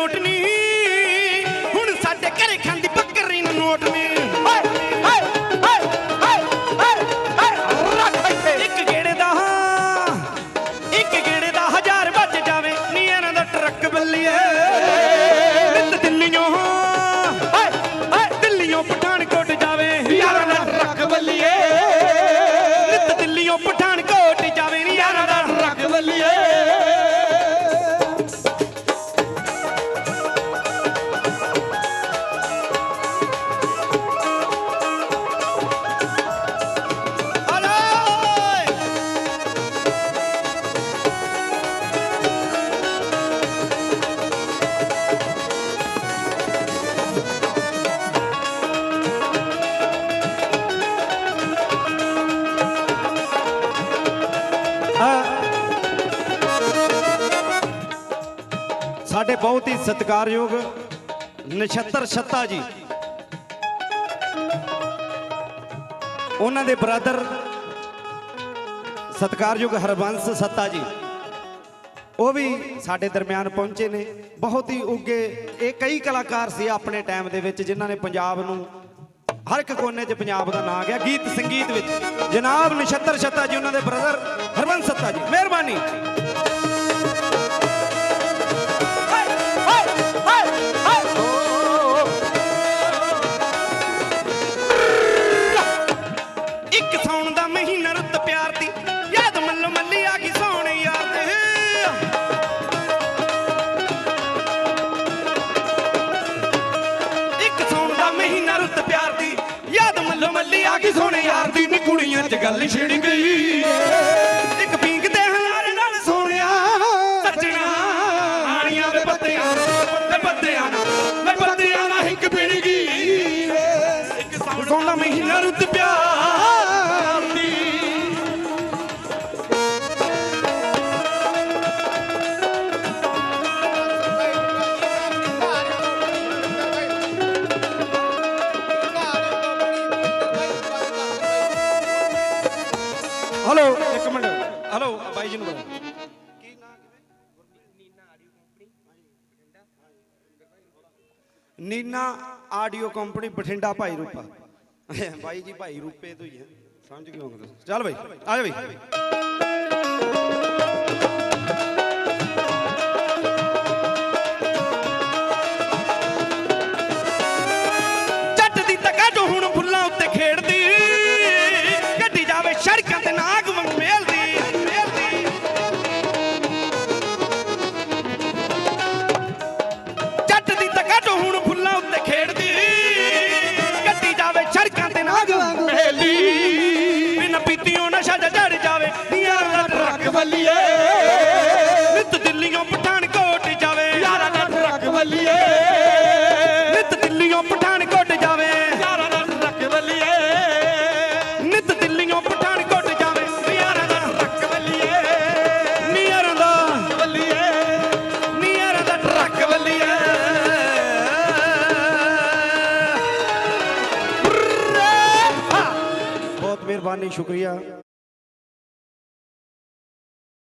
Note নিয়ে ਸਾਡੇ ਬਹੁਤ ਹੀ ਸਤਿਕਾਰਯੋਗ ਨਛੱਤਰ ਛੱਤਾ ਜੀ। ਉਹਨਾਂ ਦੇ ਬ੍ਰਦਰ ਸਤਿਕਾਰਯੋਗ ਹਰਬੰਸ ਸੱਤਾ ਜੀ। ਉਹ ਵੀ ਸਾਡੇ ਦਰਮਿਆਨ ਪਹੁੰਚੇ ਨੇ। ਬਹੁਤ ਹੀ ਉੱਗੇ। ਇਹ ਕਈ ਕਲਾਕਾਰ ਸੀ ਆਪਣੇ ਟਾਈਮ ਦੇ ਵਿੱਚ ਜਿਨ੍ਹਾਂ ਨੇ ਪੰਜਾਬ ਨੂੰ ਹਰ ਇੱਕ ਕੋਨੇ 'ਚ ਪੰਜਾਬ ਦਾ ਨਾਂ ਗਿਆ। ਗੀਤ ਸੰਗੀਤ ਵਿੱਚ। ਜਨਾਬ ਨਛੱਤਰ ਛੱਤਾ ਜੀ, ਉਹਨਾਂ ਦੇ ਬ੍ਰਦਰ ਹਰਬੰਸ ਸੱਤਾ ਜੀ। ਮਿਹਰਬਾਨੀ। ਆ ਗਈ ਸੋਹਣੇ ਯਾਰ ਦੀ ਨੀ ਕੁੜੀਆਂ 'ਚ ਗੱਲ ਛਿੜ ਗਈ। ਇੱਕ ਪਿੰਕ ਤੇ ਹਲਾਰੇ ਨਾਲ ਸੋਹਣਿਆ ਸੱਜਣਾ, ਆਣੀਆਂ ਦੇ ਪੱਤਿਆਂ ਦੇ ਪੱਤਿਆਂ ਹਲੋ ਇੱਕ ਮਿੰਟ। ਹਲੋ ਬਾਈ ਜੀ ਨੂੰ ਬੁਲਾਓ ਨੀਨਾ ਆਡੀਓ ਕੰਪਨੀ ਬਠਿੰਡਾ ਭਾਈ ਰੂਪਾ। ਬਾਈ ਜੀ ਭਾਈ ਰੂਪੇ ਤੋਂ ਹੀ ਹੈ ਸਮਝ ਗਏ ਹੋਗੇ ਚੱਲ ਬਾਈ ਆ ਜਾ ਬਾਈ। ਮਿਹਰਬਾਨੀ ਸ਼ੁਕਰੀਆ।